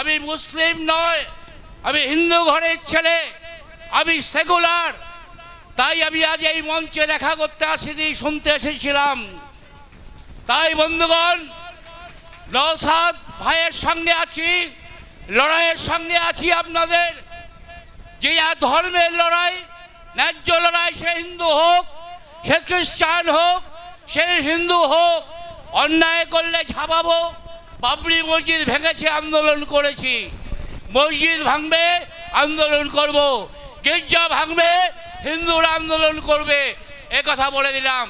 আমি মুসলিম নয়, আমি হিন্দু ঘরের ছেলে, আমি সেকুলার। তাই আমি আজ এই মঞ্চে দেখা করতে আসিনি, শুনতে এসেছিলাম। তাই বন্ধুগণ নৌসাদ ভাইয়ের সঙ্গে আছি, লড়াইয়ের সঙ্গে আছি আপনাদের। যে ধর্মের লড়াই, ন্যায্য লড়াই, সে হিন্দু হোক, সে খ্রিস্টান হোক, সে হিন্দু হোক, অন্যায় করলে ঝাপাবো বাবরি মসজিদ ভেঙেছে, আন্দোলন করেছি। মসজিদ ভাঙবে, আন্দোলন করব। গির্জা ভাঙবে, হিন্দুরা আন্দোলন করবে। কথা বলে দিলাম।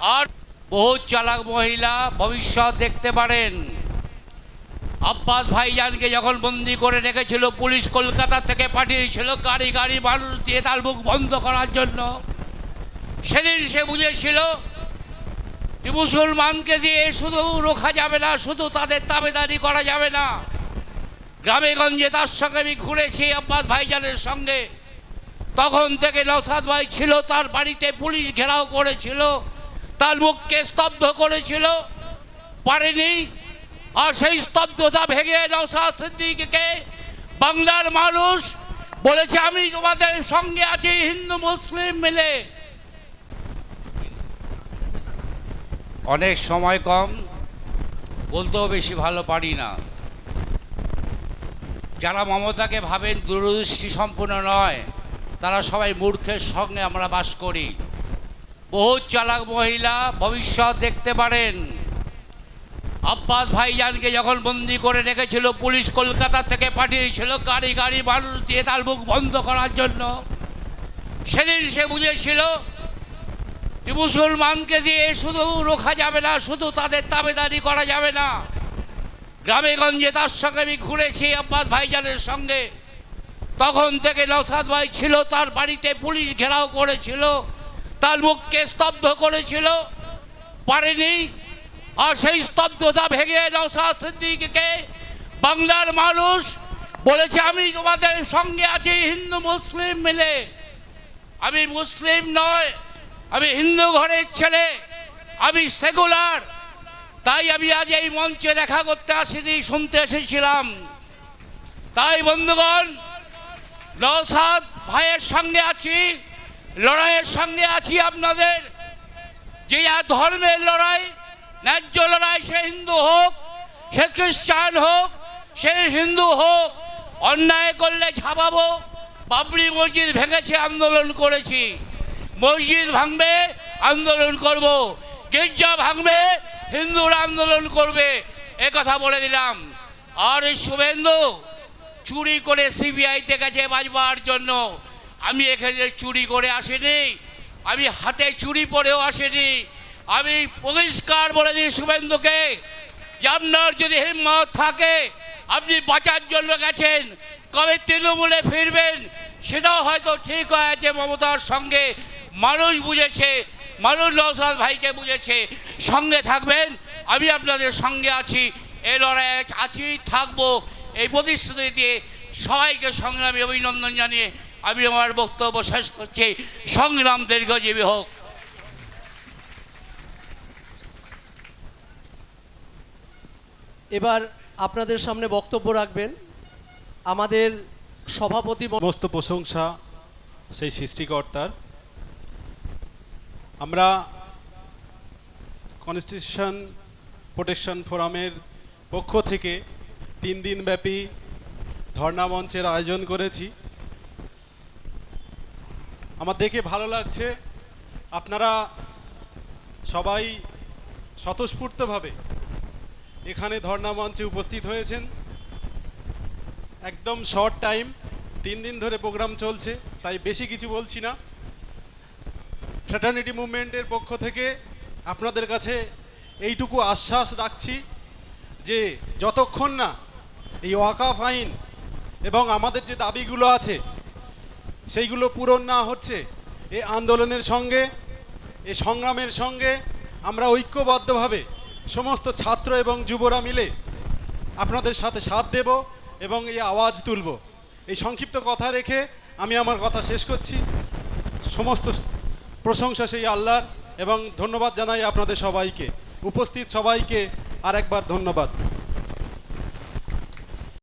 আর বহু চালাক মহিলা ভবিষ্যৎ দেখতে পারেন। আব্বাস ভাইজানকে যখন বন্দি করে রেখেছিল, পুলিশ কলকাতা থেকে পাঠিয়েছিল, গাড়ি গাড়ি, মানুষ দিয়ে তার মুখ বন্ধ করার জন্য। সেদিন সে বুঝেছিল মুসলমানকে দিয়ে শুধু রোখা যাবে না, শুধু তাদের তাবেদারি করা যাবে না। গ্রামে গঞ্জে তার সঙ্গে আমি ঘুরেছি আব্বাস ভাইজানের সঙ্গে। তখন থেকে নসাদ ভাই ছিল, তার বাড়িতে পুলিশ ঘেরাও করেছিল, তার মুখকে স্তব্ধ করেছিল, পারেনি। আর সেই স্তব্ধতা ভেঙে নৌসাদ সিদ্দিককে বাংলার মানুষ বলেছে, আমি তোমাদের সঙ্গে আছি, হিন্দু, মুসলিম মিলে। অনেক সময় কম, বলতেও বেশি ভালো পারি না। যারা মমতাকে ভাবেন দূরদৃষ্টি সম্পূর্ণ নয়, তারা সবাই মূর্খের সঙ্গে আমরা বাস করি। বহু চালাক মহিলা ভবিষ্যৎ দেখতে পারেন। আব্বাস ভাইজানকে যখন বন্দি করে রেখেছিল, পুলিশ কলকাতা থেকে পাঠিয়েছিল, গাড়ি গাড়ি মানুষ দিয়ে তার মুখ বন্ধ করার জন্য। সেদিন সে বুঝেছিল মুসলমানকে দিয়ে শুধু রোখা যাবে না, শুধু তাদের তাবেদারি করা যাবে না। গ্রামে গঞ্জে তার সঙ্গে আমি ঘুরেছি আব্বাস ভাইজানের সঙ্গে। তখন থেকে নৌসাদ ভাই ছিল, তার বাড়িতে পুলিশ ঘেরাও করেছিল, তার মুখকে স্তব্ধ করেছিল। পারেনি, আর সেই স্তব্ধতা ভেঙে নৌসাদ সিদ্দিককে বাংলার মানুষ বলেছে, আমি তোমাদের সঙ্গে আছি, হিন্দু, মুসলিম মিলে। আমি মুসলিম নয় আমি হিন্দু ঘরের ছেলে, আমি সেকুলার। তাই আমি আজ এই মঞ্চে দেখা করতে আসিনি, শুনতে এসেছিলাম। তাই বন্ধুগণ নৌসাদ ভাইয়ের সঙ্গে আছি, লড়াইয়ের সঙ্গে আছি আপনাদের। যে ধর্মের লড়াই, ন্যায্য লড়াই সে হিন্দু হোক, সে খ্রিস্টান হোক, সে হিন্দু হোক, অন্যায় করলে ঝাপাবো, বাবরি মসজিদ ভেঙেছে, আন্দোলন করেছি। মসজিদ ভাঙবে, আন্দোলন করব। গির্জা ভাঙবে, হিন্দুরা আন্দোলন করবে। কথা বলে দিলাম। আর শুভেন্দু চুরি করে সিবিআইতে গেছে বাজবার জন্য। আমি এখানে চুরি করে আসিনি। আমি হাতে চুরি পরেও আসিনি। আমি পরিষ্কার বলে দিই শুভেন্দুকে, যে আপনার যদি হিম্মত থাকে, আপনি বাঁচার জন্য গেছেন। কবে তৃণমূলে ফিরবেন, সেটাও হয়তো ঠিক হয়েছে মমতার সঙ্গে। মানুষ বুঝেছে মানুষ নৌসাদ ভাইকে বুঝেছে। সঙ্গে থাকবেন আমি আপনাদের সঙ্গে আছি এই লড়াইয়ে আছি থাকব এই প্রতিশ্রুতি দিয়ে সবাইকে সংগ্রামী অভিনন্দন জানিয়ে আমি আমার বক্তব্য শেষ করছি। সংগ্রাম দীর্ঘজীবী হোক। এবার আপনাদের সামনে বক্তব্য রাখবেন। আমাদের সভাপতি সমস্ত প্রশংসা সেই সৃষ্টিকর্তার। আমরা কনস্টিটিউশন প্রোটেকশন ফোরামের পক্ষ থেকে তিন দিন ব্যাপী ধর্ণা মঞ্চের আয়োজন করেছি। আমার দেখে ভালো লাগছে, আপনারা সবাই স্বতঃস্ফূর্তভাবে এখানে ধর্ণা মঞ্চে উপস্থিত হয়েছেন। একদম শর্ট টাইম, তিন দিন ধরে প্রোগ্রাম চলছে, তাই বেশি কিছু বলছি না। ফ্র্যাটার্নিটি মুভমেন্টের পক্ষ থেকে আপনাদের কাছে এইটুকু আশ্বাস রাখছি যে যতক্ষণ না এই ওয়াকাফ আইন এবং আমাদের যে দাবিগুলো আছে, সেইগুলো পূরণ না হচ্ছে এই আন্দোলনের সঙ্গে, এ সংগ্রামের সঙ্গে আমরা ঐক্যবদ্ধভাবে সমস্ত ছাত্র এবং যুবরা মিলে আপনাদের সাথে সাথ দেব এবং এই আওয়াজ তুলব। এই সংক্ষিপ্ত কথা রেখে আমি আমার কথা শেষ করছি। সমস্ত প্রশংসা সেই আল্লাহর এবং ধন্যবাদ জানাই আপনাদের সবাইকে। উপস্থিত সবাইকে আরেকবার ধন্যবাদ।